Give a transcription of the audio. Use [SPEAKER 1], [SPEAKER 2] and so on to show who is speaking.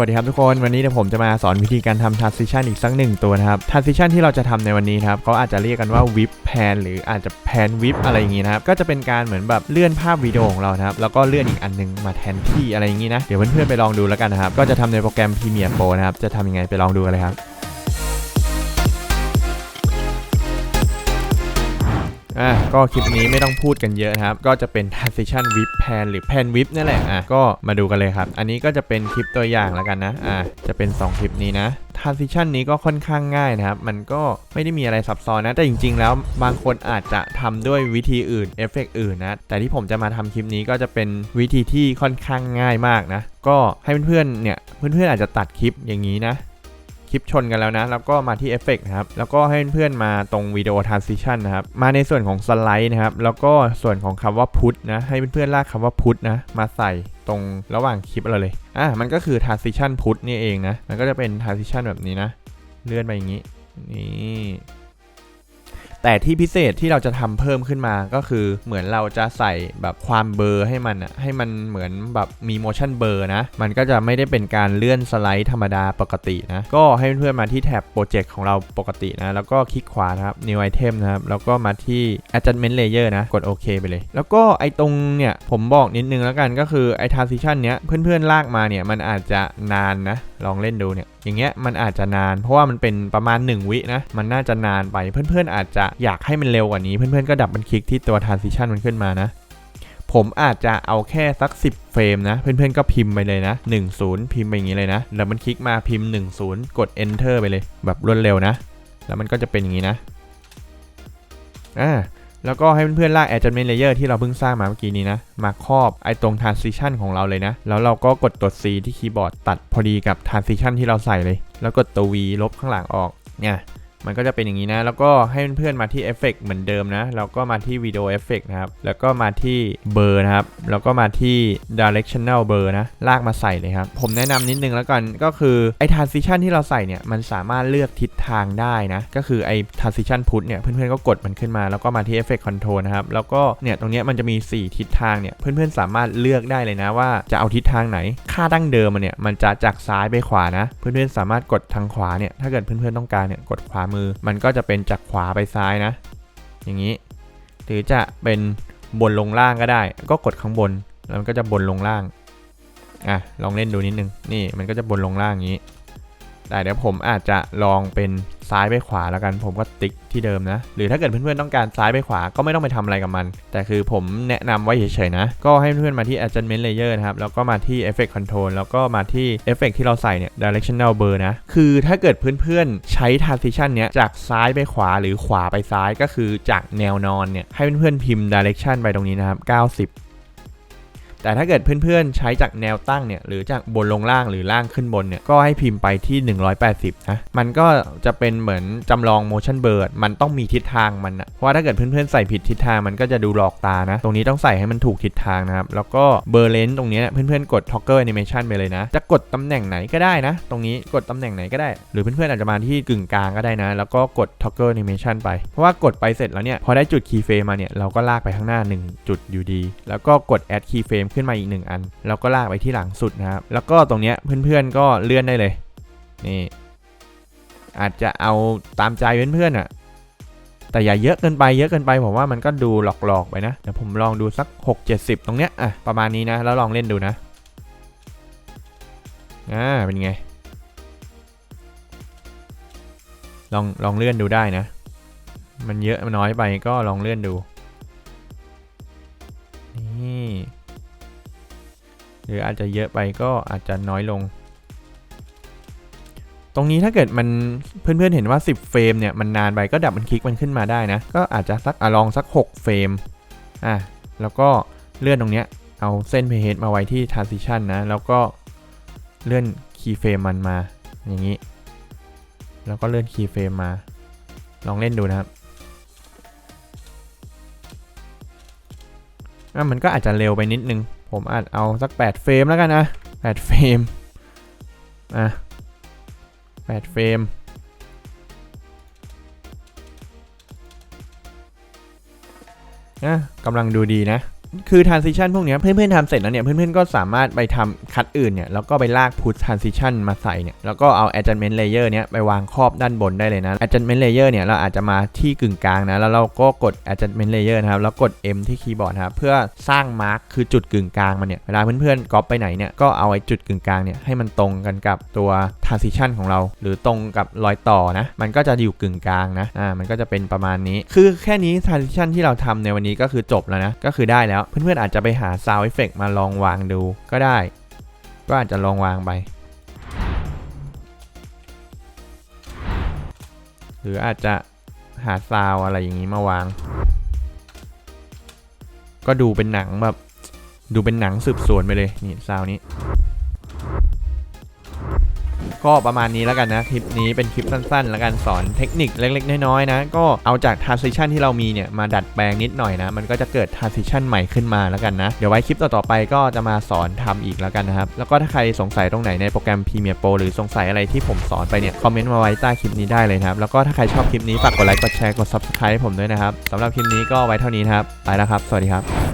[SPEAKER 1] วัสดีครับทุกคนวันนี้เดี๋ยวผมจะมาสอนวิธีการทำ transition อีกสักหนึ่งตัวนะครับ transition ที่เราจะทำในวันนี้ครับเขาอาจจะเรียกกันว่า whip pan หรืออาจจะ pan whip อะไรอย่างงี้นะครับก็จะเป็นการเหมือนแบบเลื่อนภาพวิดีโอของเรานะครับแล้วก็เลื่อนอีกอันนึงมาแทนที่อะไรอย่างงี้นะเดี๋ยวเพื่อนๆไปลองดูแล้วกันนะครับก็จะทำในโปรแกรม Premiere Pro นะครับจะทำยังไงไปลองดูกันเลยครับ อะก็คลิปนี้ไม่ต้องพูดกันเยอะนะครับ ก็จะเป็น transition whip pan หรือ pan whip นั่นแหละอะก็มาดูกันเลยครับ อันนี้ก็จะเป็นคลิปตัวอย่างแล้วกันนะอะจะเป็น 2 คลิปนี้นะ transition นี้ก็ค่อนข้างง่ายนะครับ มันก็ไม่ได้มีอะไรซับซ้อนนะ แต่จริง ๆ แล้วบางคนอาจจะทำด้วยวิธีอื่นเอฟเฟกอื่นนะ แต่ที่ผมจะมาทำคลิปนี้ก็จะเป็นวิธีที่ค่อนข้างง่ายมากนะ ก็ให้เพื่อนๆเนี่ยเพื่อนๆอาจจะตัดคลิปอย่างนี้นะ คลิปชนกันแล้วนะ แล้วก็มาที่เอฟเฟกนะครับ แล้วก็ให้เพื่อนๆมาตรงวิดีโอทรานซิชันนะครับ มาในส่วนของสไลด์นะครับ แล้วก็ส่วนของคำว่าพุทนะ ให้เพื่อนๆลากคำว่าพุทนะ มาใส่ตรงระหว่างคลิปเราเลย อะ มันก็คือทรานซิชันพุทนี่เองนะ มันก็จะเป็นทรานซิชันแบบนี้นะ เลื่อนไปอย่างนี้ นี่ แต่ที่พิเศษที่เราจะทำเพิ่มขึ้นมาก็คือเหมือนเราจะใส่แบบความเบลอร์ให้มันอะให้มันเหมือนแบบมี motion blur นะ มันก็จะไม่ได้เป็นการเลื่อนสไลด์ธรรมดาปกตินะ ก็ให้เพื่อนๆมาที่แท็บโปรเจกต์ของเราปกตินะ แล้วก็คลิกขวานะครับ new item นะครับ แล้วก็มาที่ adjustment layer นะ กดโอเคไปเลย แล้วก็ไอตรงเนี่ยผมบอกนิดนึงแล้วกันก็คือไอ transition เนี้ยเพื่อนๆลากมาเนี่ยมันอาจจะนานนะ ลองเล่นดูเนี่ย อย่างเงี้ยมันอาจจะนาน เพราะว่ามันเป็นประมาณ 1 วินะ มันน่าจะนานไป เพื่อนๆ อาจจะอยากให้มันเร็วกว่านี้ เพื่อนๆ ก็ดับมันคลิกที่ตัว transition มันขึ้นมานะ ผมอาจจะเอาแค่สัก 10 เฟรมนะ เพื่อนๆ ก็พิมพ์ไปเลยนะ 10 พิมพ์ไปอย่างนี้เลยนะ แล้วมันคลิกมาพิมพ์ 10 กด enter ไปเลย แบบรวดเร็วนะ แล้วมันก็จะเป็นอย่างนี้นะ อ่า แล้วก็ให้เพื่อนๆลาก adjustment layer ที่เราเพิ่งสร้างมาเมื่อกี้นี้นะ มาครอบไอตรง transition ของเราเลยนะ แล้วเราก็กดตัว C ที่คีย์บอร์ดตัดพอดีกับ transition ที่เราใส่เลย แล้วกดตัว V ลบข้างหลังออกเนี่ย มันก็จะเป็นอย่างนี้นะ แล้วก็ให้เพื่อนๆมาที่เอฟเฟกเหมือนเดิมนะ แล้วก็มาที่วิดีโอเอฟเฟกนะครับ แล้วก็มาที่เบอร์นะครับ แล้วก็มาที่ directional blur นะ ลากมาใส่เลยครับ ผมแนะนำนิดนึงแล้วกัน ก็คือไอ้ transition ที่เราใส่เนี่ย มันสามารถเลือกทิศทางได้นะ ก็คือไอ้ transition put เนี่ย เพื่อนๆก็กดมันขึ้นมา แล้วก็มาที่ effect control นะครับ แล้วก็เนี่ย ตรงนี้มันจะมี 4 ทิศทางเนี่ย เพื่อนๆสามารถเลือกได้เลยนะว่าจะเอาทิศทางไหน ค่าดั้งเดิมมันเนี่ย มันจะจากซ้ายไปขวานะ เพื่อนๆสามารถกดทางขวาเนี่ย ถ้าเกิดเพื่อนๆต้องการเนี่ย กดขวามือ มันก็จะเป็นจากขวาไปซ้ายนะ อย่างนี้ หรือจะเป็นบนลงล่างก็ได้ ก็กดข้างบน แล้วมันก็จะบนลงล่าง อะ ลองเล่นดูนิดนึง นี่มันก็จะบนลงล่างอย่างนี้ แต่เดี๋ยวผมอาจจะลองเป็นซ้ายไปขวาแล้วกัน ผมก็ติ๊กที่เดิมนะ หรือถ้าเกิดเพื่อนๆต้องการซ้ายไปขวาก็ไม่ต้องไปทำอะไรกับมัน แต่คือผมแนะนำไว้เฉยๆนะ ก็ให้เพื่อนๆมาที่ adjustment layer นะครับ แล้วก็มาที่ effect control แล้วก็มาที่ effect ที่เราใส่เนี่ย directional blur นะ คือถ้าเกิดเพื่อนๆใช้ transition เนี้ยจากซ้ายไปขวาหรือขวาไปซ้ายก็คือจากแนวนอนเนี่ยให้เพื่อนๆพิมพ์ direction ไปตรงนี้นะครับ90 แต่ถ้าเกิดเพื่อนๆใช้จากแนวตั้งเนี่ยหรือจากบนลงล่างหรือล่างขึ้นบนเนี่ยก็ให้พิมพ์ไปที่ 180นะมันก็จะเป็นเหมือนจำลอง motion blur มันต้องมีทิศทางมันนะเพราะว่าถ้าเกิดเพื่อนๆใส่ผิดทิศทางมันก็จะดูหลอกตานะ ตรงนี้ต้องใส่ให้มันถูกทิศทางนะครับ แล้วก็ blur lens ตรงนี้เพื่อนๆกด toggle animation ไปเลยนะ จะกดตำแหน่งไหนก็ได้นะ ตรงนี้กดตำแหน่งไหนก็ได้ หรือเพื่อนๆอาจจะมาที่กึ่งกลางก็ได้นะ แล้วก็กด toggle animation ไป เพราะว่ากดไปเสร็จแล้วเนี่ยพอได้จุด keyframe มาเนี่ยเราก็ลากไปข้างหน้า 1 จุดอยู่ดี แล้วก็กด add keyframe ขึ้นมาอีก 1 อัน แล้วก็ลากไปที่หลังสุดนะครับ แล้วก็ตรงเนี้ยเพื่อนๆก็เลื่อนได้เลย นี่ อาจจะเอาตามใจเพื่อนๆอะ แต่อย่าเยอะเกินไปเยอะเกินไปผมว่ามันก็ดูหลอกๆไปนะ เดี๋ยวผมลองดูสัก 6 70 ตรงเนี้ยอะประมาณนี้นะ แล้วลองเล่นดูนะ อ่า เป็นไง ลองลองเลื่อนดูได้นะ มันเยอะมันน้อยไปก็ลองเลื่อนดู หรืออาจจะเยอะไปก็อาจจะน้อยลง ตรงนี้ถ้าเกิดมันเพื่อนๆเห็นว่า 10 เฟรมเนี่ยมันนานไปก็ดับมันคลิกมันขึ้นมาได้นะ ก็อาจจะสักอลองสัก 6 เฟรมอะแล้วก็เลื่อนตรงเนี้ยเอาเส้นเพจมาไว้ที่ transition นะ แล้วก็เลื่อน keyframe มันมาอย่างนี้ แล้วก็เลื่อน keyframe มา ลองเล่นดูนะครับ อะมันก็อาจจะเร็วไปนิดนึง ผมอาจเอาสัก 8 เฟรมแล้วกันนะ 8 เฟรม อะ 8 เฟรมอะกำลังดูดีนะ คือ transition พวกนี้เพื่อนๆทำเสร็จแล้วเนี่ยเพื่อนๆก็สามารถไปทำคัดอื่นเนี่ยแล้วก็ไปลาก push transition มาใส่เนี่ยแล้วก็เอา adjustment layer เนี้ยไปวางครอบด้านบนได้เลยนะ adjustment layer เนี่ยเราอาจจะมาที่กึ่งกลางนะแล้วเราก็กด adjustment layer นะครับแล้วกด M ที่คีย์บอร์ดนะครับเพื่อสร้าง mark คือจุดกึ่งกลางมันเนี่ยเวลาเพื่อนๆก๊อปไปไหนเนี่ยก็เอาไอ้จุดกึ่งกลางเนี่ยให้มันตรงกันกับตัว transition ของเรา หรือตรงกับรอยต่อนะมันก็จะอยู่กึ่งกลางนะอ่ามันก็จะเป็นประมาณนี้ คือแค่นี้ transition ที่เราทำในวันนี้ก็คือจบแล้วนะก็คือได้แล้วเพื่อนๆอาจจะไปหาซาวเอฟเฟกมาลองวางดูก็ได้ ก็อาจจะลองวางไป หรืออาจจะหาซาวอะไรอย่างนี้มาวาง ก็ดูเป็นหนังแบบ ดูเป็นหนังสืบสวนไปเลยนี่ซาวนี้ ก็ประมาณนี้แล้วกันนะคลิปนี้เป็นคลิปสั้นๆ แล้วกันสอนเทคนิคเล็กๆ น้อยๆนะก็เอาจาก transition ที่เรามีเนี่ยมาดัดแปลงนิดหน่อยนะ มันก็จะเกิด transition ใหม่ขึ้นมาแล้วกันนะเดี๋ยวไว้คลิปต่อๆไปก็จะมาสอนทำอีกแล้วกันนะครับแล้วก็ถ้าใครสงสัยตรงไหนในโปรแกรม Premiere Pro หรือสงสัยอะไรที่ผมสอนไปเนี่ยคอมเมนต์มาไว้ใต้คลิปนี้ได้เลยนะครับแล้วก็ถ้าใครชอบคลิปนี้ฝากกดไลค์กดแชร์กด subscribe ให้ผมด้วยนะครับสำหรับคลิปนี้ก็ไว้เท่านี้นะครับไปแล้วครับ สวัสดีครับ